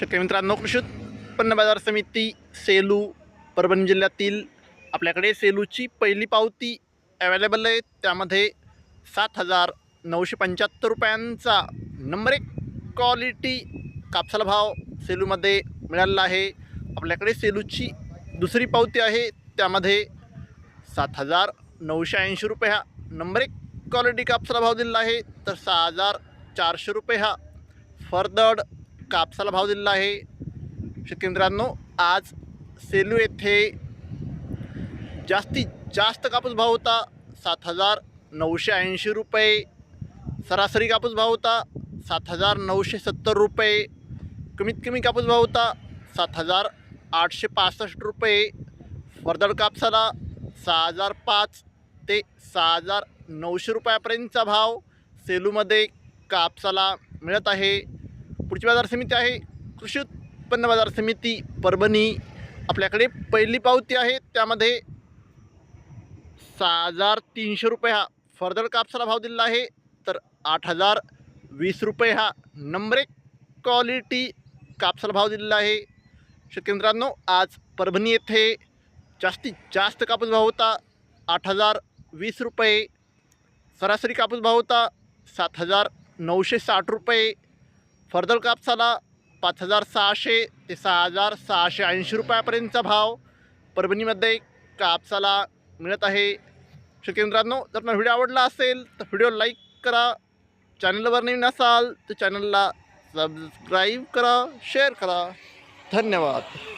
शेतकरी मित्रांनो कृषी उत्पन्न बाजार समिती सेलू परभणी जिल्ह्यातील आपल्याकडे सेलूची पहिली पावती अवेलेबल आहे. त्यामध्ये सात हजार नऊशे पंच्याहत्तर रुपयांचा नंबर एक क्वालिटी कापसाला भाव सेलूमध्ये मिळालेला आहे. आपल्याकडे सेलूची दुसरी पावती आहे. त्यामध्ये सात हजार नऊशे ऐंशी रुपये हा नंबर एक क्वालिटी कापसाला भाव दिलेला आहे. तर सहा हजार चारशे रुपये हा फरदड कापसाला भाव दिलेला आहे. शेतकरी मित्रांनो आज सेलू येथे जास्तीत जास्त कापूस भाव होता. सात हजार नऊशे ऐंशी रुपये. सरासरी कापूस भाव होता सात हजार नऊशे सत्तर रुपये. कमीत कमी कापूस भाव होता सात हजार आठशे पासष्ट रुपये. फरदड कापसाला सहा हजार पाच ते सहा हजार नऊशे रुपयापर्यंतचा भाव सेलूमध्ये कापसाला मिळत आहे. पुढची बाजार समिती आहे. कृषी उत्पन्न बाजार समिती परभणी आपल्याकडे पहिली पावती आहे. त्यामध्ये सहा हजार तीनशे रुपये हा फर्दर कापसाला भाव दिलेला आहे. तर आठ हजार वीस रुपये हा नंबर एक क्वालिटी कापसाला भाव दिलेला आहे. शेतकरी आज परभणी येथे जास्तीत जास्त कापूस भाव होता. आठ हजार वीस रुपये. सरासरी कापूस भाव होता सात हजार नऊशे साठ रुपये. फर्दर कापसाला पाच हजार सहाशे ते सहा हजार सहाशे ऐंशी रुपयापर्यंतचा भाव परभणीमध्ये कापसाला मिळत आहे. शेतकरी मित्रांनो जर तुम्हाला व्हिडिओ आवडला असेल तर व्हिडिओ लाईक करा. चॅनलवर नवीन असाल तर चॅनलला सबस्क्राईब करा शेअर करा. धन्यवाद.